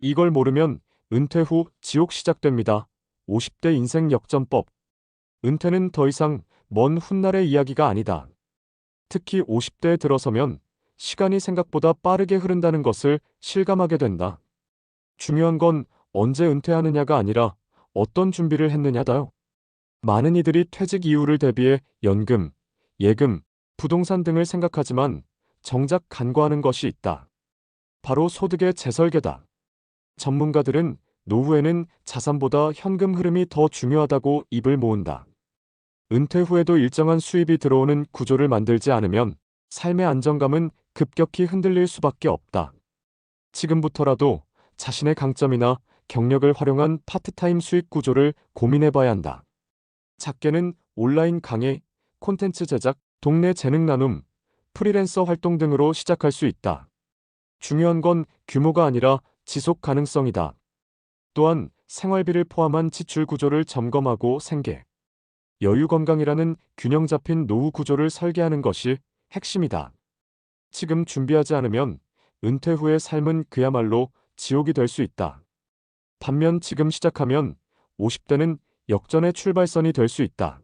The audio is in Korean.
이걸 모르면 은퇴 후 지옥 시작됩니다. 50대 인생 역전법. 은퇴는 더 이상 먼 훗날의 이야기가 아니다. 특히 50대에 들어서면 시간이 생각보다 빠르게 흐른다는 것을 실감하게 된다. 중요한 건 언제 은퇴하느냐가 아니라 어떤 준비를 했느냐다요. 많은 이들이 퇴직 이후를 대비해 연금, 예금, 부동산 등을 생각하지만 정작 간과하는 것이 있다. 바로 소득의 재설계다. 전문가들은 노후에는 자산보다 현금 흐름이 더 중요하다고 입을 모은다. 은퇴 후에도 일정한 수입이 들어오는 구조를 만들지 않으면 삶의 안정감은 급격히 흔들릴 수밖에 없다. 지금부터라도 자신의 강점이나 경력을 활용한 파트타임 수익 구조를 고민해 봐야 한다. 작게는 온라인 강의, 콘텐츠 제작, 동네 재능 나눔, 프리랜서 활동 등으로 시작할 수 있다. 중요한 건 규모가 아니라 지속 가능성이다. 또한 생활비를 포함한 지출 구조를 점검하고 생계, 여유 건강이라는 균형 잡힌 노후 구조를 설계하는 것이 핵심이다. 지금 준비하지 않으면 은퇴 후의 삶은 그야말로 지옥이 될 수 있다. 반면 지금 시작하면 50대는 역전의 출발선이 될 수 있다.